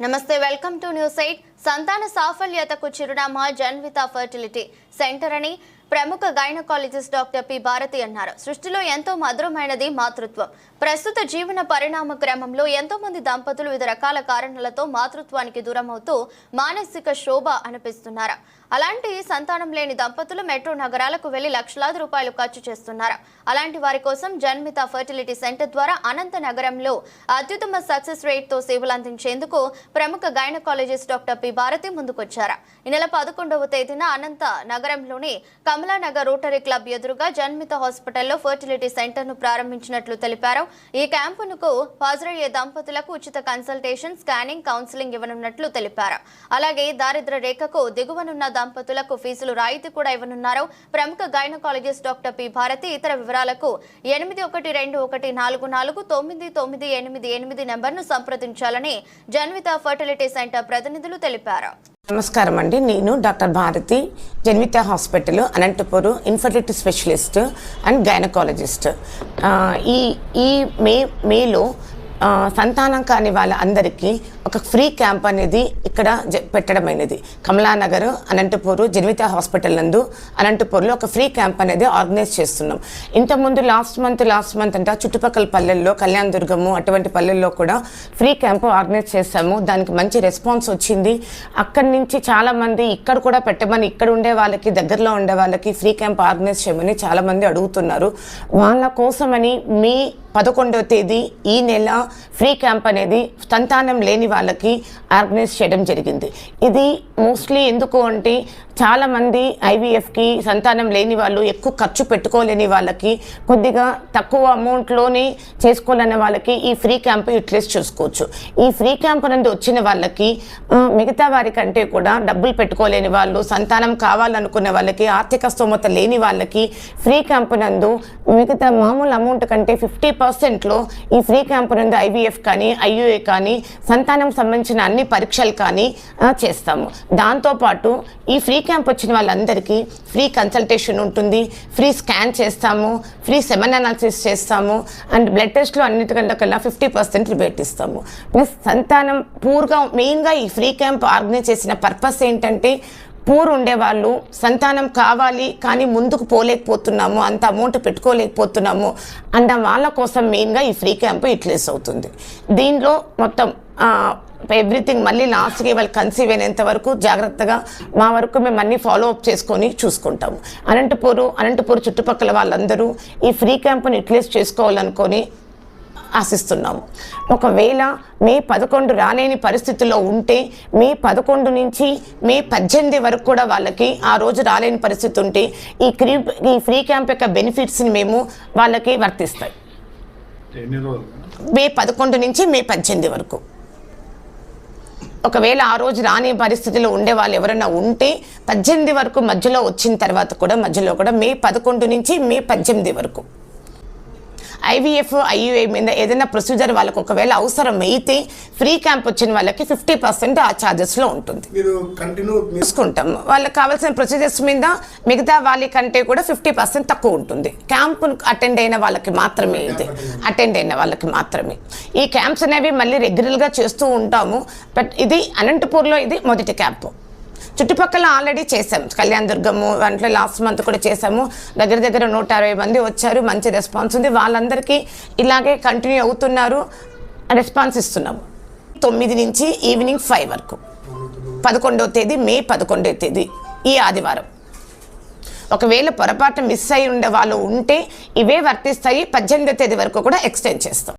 నమస్తే welcome to news eight. సంతాన సాఫల్యతకు చిరునామా జన్విత ఫర్టిలిటీ సెంటర్ అని ప్రముఖ గైనకాలజిస్ట్ డాక్టర్ పి. భారతి అన్నారు. సృష్టిలో ఎంతో మధురమైనది మాతృత్వం. ప్రస్తుత జీవన పరిణామ క్రమంలో ఎంతో మంది దంపతులు వివిధ రకాల కారణాలతో మాతృత్వానికి దూరమవుతూ మానసిక శోభ అనిపిస్తున్నారు? అలాంటి సంతానం లేని దంపతులు మెట్రో నగరాలకు వెళ్ళి లక్షలాది రూపాయలు ఖర్చు చేస్తున్నారు. అలాంటి వారి కోసం జన్మిత ఫర్టిలిటీ సెంటర్ ద్వారా అనంత నగరంలో అత్యుత్తమ సక్సెస్ రేట్తో సేవలు అందించేందుకు ప్రముఖ గైనకాలజిస్ట్ డాక్టర్ పి. భారతి ముందుకొచ్చారు. ఈ నెల పదకొండవ తేదీన అనంత నగరంలోని కమలానగర్ రోటరీ క్లబ్ ఎదురుగా జన్మిత హాస్పిటల్లో ఫర్టిలిటీ సెంటర్ను ప్రారంభించినట్లు తెలిపారు. ఈ క్యాంపునకు హాజరయ్యే దంపతులకు ఉచిత కన్సల్టేషన్ స్కానింగ్ కౌన్సిలింగ్ ఇవ్వనున్నట్లు తెలిపారు. అలాగే దారిద్ర రేఖకు దిగువనున్న దంపతులకు ఫీజులు రాయితీ కూడా ఇవ్వనున్నారు. ప్రముఖ గైనకాలజిస్ట్ డాక్టర్ పి. భారతి ఇతర వివరాలకు ఎనిమిది ఒకటి రెండు ఒకటి నాలుగు నాలుగు తొమ్మిది తొమ్మిది ఎనిమిది ఎనిమిది నెంబర్ను సంప్రదించాలని జన్విత ఫర్టిలిటీ సెంటర్ ప్రతినిధులు తెలిపారు. నమస్కారం అండి. నేను doctor Bharathi Janvitha hospital Anantapuram infertility specialist and gynaecologist. ఈ ఈ మే మేలో సంతానం కాని వాళ్ళ అందరికీ ఒక ఫ్రీ క్యాంప్ అనేది ఇక్కడ జ- పెట్టడమైనది. కమలానగర్ అనంతపూర్ జన్విత హాస్పిటల్ నందు అనంతపూర్లో ఒక ఫ్రీ క్యాంప్ అనేది ఆర్గనైజ్ చేస్తున్నాం. ఇంతకుముందు లాస్ట్ మంత్ లాస్ట్ మంత్ అంటే చుట్టుపక్కల పల్లెల్లో కళ్యాణ దుర్గము అటువంటి పల్లెల్లో కూడా ఫ్రీ క్యాంప్ ఆర్గనైజ్ చేశాము. దానికి మంచి రెస్పాన్స్ వచ్చింది. అక్కడి నుంచి చాలామంది ఇక్కడ కూడా పెట్టమని ఇక్కడ ఉండే వాళ్ళకి దగ్గరలో ఉండే వాళ్ళకి ఫ్రీ క్యాంప్ ఆర్గనైజ్ చేయమని చాలామంది అడుగుతున్నారు. వాళ్ళ కోసమని మీ పదకొండవ తేదీ ఈ నెల ఫ్రీ క్యాంప్ అనేది సంతానం లేని వాళ్ళకి ఆర్గనైజ్ చేయడం జరిగింది. ఇది మోస్ట్లీ ఎందుకు అంటే చాలామంది ఐవీఎఫ్కి సంతానం లేని వాళ్ళు ఎక్కువ ఖర్చు పెట్టుకోలేని వాళ్ళకి కొద్దిగా తక్కువ అమౌంట్లోనే చేసుకోలేని వాళ్ళకి ఈ ఫ్రీ క్యాంప్ యూటిలైజ్ చేసుకోవచ్చు. ఈ ఫ్రీ క్యాంప్ నుండి వచ్చిన వాళ్ళకి మిగతా వారి కంటే కూడా డబ్బులు పెట్టుకోలేని వాళ్ళు సంతానం కావాలనుకునే వాళ్ళకి ఆర్థిక స్తోమత లేని వాళ్ళకి ఫ్రీ క్యాంప్ నందు మిగతా మామూలు అమౌంట్ కంటే ఫిఫ్టీ పర్సెంట్లో ఈ ఫ్రీ క్యాంప్ నందు ఐవీఎఫ్ కానీ ఐయుఏ కానీ సంతానం సంబంధించిన అన్ని పరీక్షలు కానీ చేస్తాము. దాంతోపాటు ఈ ఫ్రీ క్యాంప్ వచ్చిన వాళ్ళందరికీ ఫ్రీ కన్సల్టేషన్ ఉంటుంది ఫ్రీ స్కాన్ చేస్తాము ఫ్రీ సెమన్ అనాలిసిస్ చేస్తాము అండ్ బ్లడ్ టెస్ట్లో అన్నిటికంటే కల్లా ఫిఫ్టీ పర్సెంట్ రిబేట్ ఇస్తాము. ప్లస్ సంతానం పూర్గా మెయిన్గా ఈ ఫ్రీ క్యాంప్ ఆర్గనైజ్ చేసిన పర్పస్ ఏంటంటే పూర్ ఉండేవాళ్ళు సంతానం కావాలి కానీ ముందుకు పోలేకపోతున్నాము అంత అమౌంట్ పెట్టుకోలేకపోతున్నాము అన్న వాళ్ళ కోసం మెయిన్గా ఈ ఫ్రీ క్యాంప్ యూటిలైజ్ అవుతుంది. దీనిలో మొత్తం ఎవ్రీథింగ్ మళ్ళీ లాస్ట్కి వాళ్ళు కన్సీవ్ అయినంత వరకు జాగ్రత్తగా మా వరకు మేము అన్ని ఫాలో అప్ చేసుకొని చూసుకుంటాము. అనంతపూరు అనంతపూర్ చుట్టుపక్కల వాళ్ళందరూ ఈ ఫ్రీ క్యాంప్ని యూటిలైజ్ చేసుకోవాలనుకొని ఆశిస్తున్నాము. ఒకవేళ మే పదకొండు రాలేని పరిస్థితుల్లో ఉంటే మే పదకొండు నుంచి మే పద్దెనిమిది వరకు కూడా వాళ్ళకి ఆ రోజు రాలేని పరిస్థితి ఉంటే ఈ క్రీ ఈ ఫ్రీ క్యాంప్ యొక్క బెనిఫిట్స్ని మేము వాళ్ళకి వర్తిస్తాయి మే పదకొండు నుంచి మే పద్దెనిమిది వరకు. ఒకవేళ ఆ రోజు రాని పరిస్థితిలో ఉండే వాళ్ళు ఎవరైనా ఉంటే పద్దెనిమిది వరకు మధ్యలో వచ్చిన తర్వాత కూడా మధ్యలో కూడా మే పదకొండు నుంచి మే పద్దెనిమిది వరకు. ఐవీఎఫ్ ఐయుఏ మీద ఏదైనా ప్రొసీజర్ వాళ్ళకి ఒకవేళ అవసరం అయితే ఫ్రీ క్యాంప్ వచ్చిన వాళ్ళకి ఫిఫ్టీ పర్సెంట్ ఆ ఛార్జెస్లో ఉంటుంది. చూసుకుంటాం వాళ్ళకి కావాల్సిన ప్రొసీజర్స్ మీద మిగతా వాళ్ళ కంటే కూడా ఫిఫ్టీ పర్సెంట్ తక్కువ ఉంటుంది. క్యాంప్ అటెండ్ అయిన వాళ్ళకి మాత్రమే ఇది. అటెండ్ అయిన వాళ్ళకి మాత్రమే. ఈ క్యాంప్స్ అనేవి మళ్ళీ రెగ్యులర్గా చేస్తూ ఉంటాము. బట్ ఇది అనంతపూర్లో ఇది మొదటి క్యాంపు. చుట్టుపక్కల ఆల్రెడీ చేసాం కళ్యాణ్ దుర్గము దాంట్లో లాస్ట్ మంత్ కూడా చేసాము దగ్గర దగ్గర నూట అరవై మంది వచ్చారు. మంచి రెస్పాన్స్ ఉంది. వాళ్ళందరికీ ఇలాగే కంటిన్యూ అవుతున్నారు. రెస్పాన్స్ ఇస్తున్నాము. తొమ్మిది నుంచి ఈవినింగ్ ఫైవ్ వరకు. పదకొండవ తేదీ మే పదకొండవ తేదీ ఈ ఆదివారం. ఒకవేళ పొరపాటు మిస్ అయి ఉండే వాళ్ళు ఉంటే ఇవే వర్తిస్తాయి. పద్దెనిమిదో తేదీ వరకు కూడా ఎక్స్టెండ్ చేస్తాం.